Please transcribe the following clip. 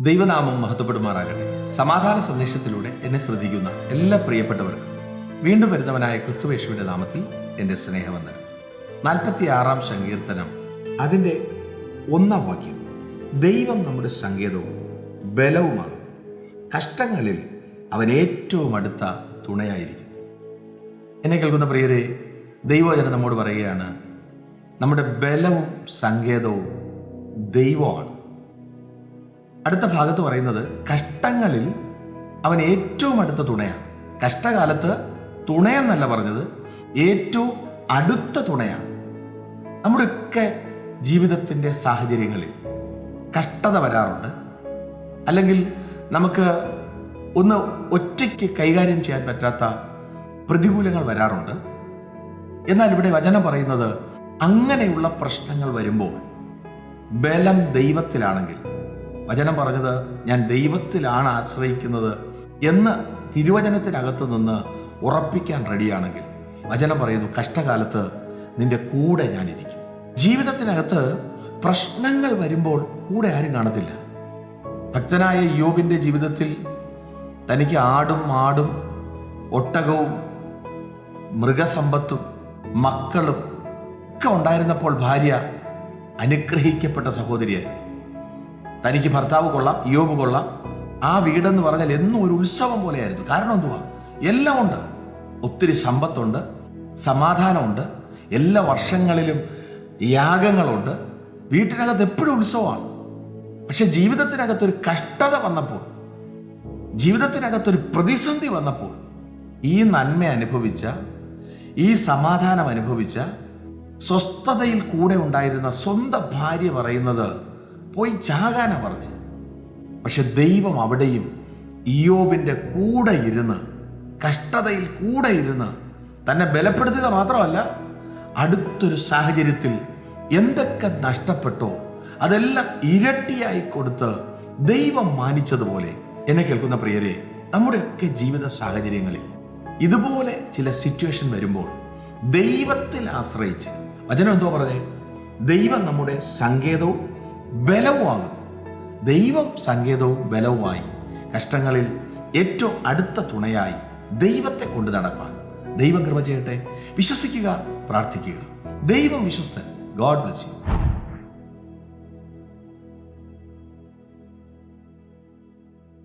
ദൈവനാമം മഹത്വപ്പെടുമാറാകട്ടെ. സമാധാന സന്ദേശത്തിലൂടെ എന്നെ ശ്രദ്ധിക്കുന്ന എല്ലാ പ്രിയപ്പെട്ടവർക്കും വീണ്ടും വരുന്നവനായ ക്രിസ്തുവേശുവിന്റെ നാമത്തിൽ എന്റെ സ്നേഹവന്ദനം. നാൽപ്പത്തി ആറാം സങ്കീർത്തനം അതിന്റെ ഒന്നാം വാക്യം. ദൈവം നമ്മുടെ സങ്കേതവും ബലവുമാണ്. കഷ്ടങ്ങളിൽ അവൻ ഏറ്റവും അടുത്ത തുണയായിരിക്കും. എന്നെ കേൾക്കുന്ന പ്രിയരെ ദൈവജനം നമ്മോട് പറയുകയാണ് നമ്മുടെ ബലവും സങ്കേതവും ദൈവമാണ്. അടുത്ത ഭാഗത്ത് പറയുന്നത് കഷ്ടങ്ങളിൽ അവൻ ഏറ്റവും അടുത്ത തുണയാണ്. കഷ്ടകാലത്ത് തുണയെന്നല്ല പറഞ്ഞത് ഏറ്റവും അടുത്ത തുണയാണ്. നമ്മുടെയൊക്കെ ജീവിതത്തിന്റെ സാഹചര്യങ്ങളിൽ കഷ്ടത വരാറുണ്ട്. അല്ലെങ്കിൽ നമുക്ക് ഒന്ന് ഒറ്റയ്ക്ക് കൈകാര്യം ചെയ്യാൻ പറ്റാത്ത പ്രതികൂലങ്ങൾ വരാറുണ്ട്. എന്നാൽ ഇവിടെ വചനം പറയുന്നത് അങ്ങനെയുള്ള പ്രശ്നങ്ങൾ വരുമ്പോൾ ബലം ദൈവത്തിലാണെങ്കിൽ വചനം പറഞ്ഞത് ഞാൻ ദൈവത്തിലാണ് ആശ്രയിക്കുന്നത് എന്ന് തിരുവചനത്തിനകത്ത് നിന്ന് ഉറപ്പിക്കാൻ റെഡിയാണെങ്കിൽ വചനം പറയുന്നു കഷ്ടകാലത്ത് നിന്റെ കൂടെ ഞാനിരിക്കും. ജീവിതത്തിനകത്ത് പ്രശ്നങ്ങൾ വരുമ്പോൾ കൂടെ ആരും കാണത്തില്ല. ഭക്തനായ യോബിന്റെ ജീവിതത്തിൽ തനിക്ക് ആടും ആടും ഒട്ടകവും മൃഗസമ്പത്തും മക്കളും ഒക്കെ ഉണ്ടായിരുന്നപ്പോൾ ഭാര്യ അനുഗ്രഹിക്കപ്പെട്ട സഹോദരിയായിരുന്നു. തനിക്ക് ഭർത്താവ് കൊള്ളാം യോബ് കൊള്ളാം. ആ വീടെന്ന് പറഞ്ഞാൽ എന്നും ഒരു ഉത്സവം പോലെയായിരുന്നു. കാരണം എന്തുവാ? എല്ലാം ഉണ്ട്. ഒത്തിരി സമ്പത്തുണ്ട് സമാധാനമുണ്ട് എല്ലാ വർഷങ്ങളിലും യാഗങ്ങളുണ്ട്. വീട്ടിനകത്ത് എപ്പോഴും ഉത്സവമാണ്. പക്ഷെ ജീവിതത്തിനകത്തൊരു കഷ്ടത വന്നപ്പോൾ ജീവിതത്തിനകത്തൊരു പ്രതിസന്ധി വന്നപ്പോൾ ഈ നന്മ അനുഭവിച്ച ഈ സമാധാനം അനുഭവിച്ച സ്വസ്ഥതയിൽ കൂടെ ഉണ്ടായിരുന്ന സ്വന്തം ഭാര്യ പറയുന്നത് പോയി ചാകാനാ പറഞ്ഞു. പക്ഷെ ദൈവം അവിടെയും ഇയോബിന്റെ കൂടെ ഇരുന്ന് കഷ്ടതയിൽ കൂടെ ഇരുന്ന് തന്നെ ബലപ്പെടുത്തുക മാത്രമല്ല അടുത്തൊരു സാഹചര്യത്തിൽ എന്തൊക്കെ നഷ്ടപ്പെട്ടോ അതെല്ലാം ഇരട്ടിയായി കൊടുത്ത് ദൈവം മാനിച്ചതുപോലെ. എന്നെ കേൾക്കുന്ന പ്രിയരെ നമ്മുടെയൊക്കെ ജീവിത സാഹചര്യങ്ങളിൽ ഇതുപോലെ ചില സിറ്റുവേഷൻ വരുമ്പോൾ ദൈവത്തിൽ ആശ്രയിച്ച് വചനം എന്തോ പറഞ്ഞേ? ദൈവം നമ്മുടെ സങ്കേതവും ബലവുമാകും ദൈവം സങ്കേതവും ബലവുമായി കഷ്ടങ്ങളിൽ ഏറ്റവും അടുത്ത തുണയായി ദൈവത്തെ കൊണ്ട് നടപ്പാൻ. ദൈവം കൃപ ചെയ്യട്ടെ. വിശ്വസിക്കുക പ്രാർത്ഥിക്കുക. ദൈവം വിശ്വസ്തൻ. God bless you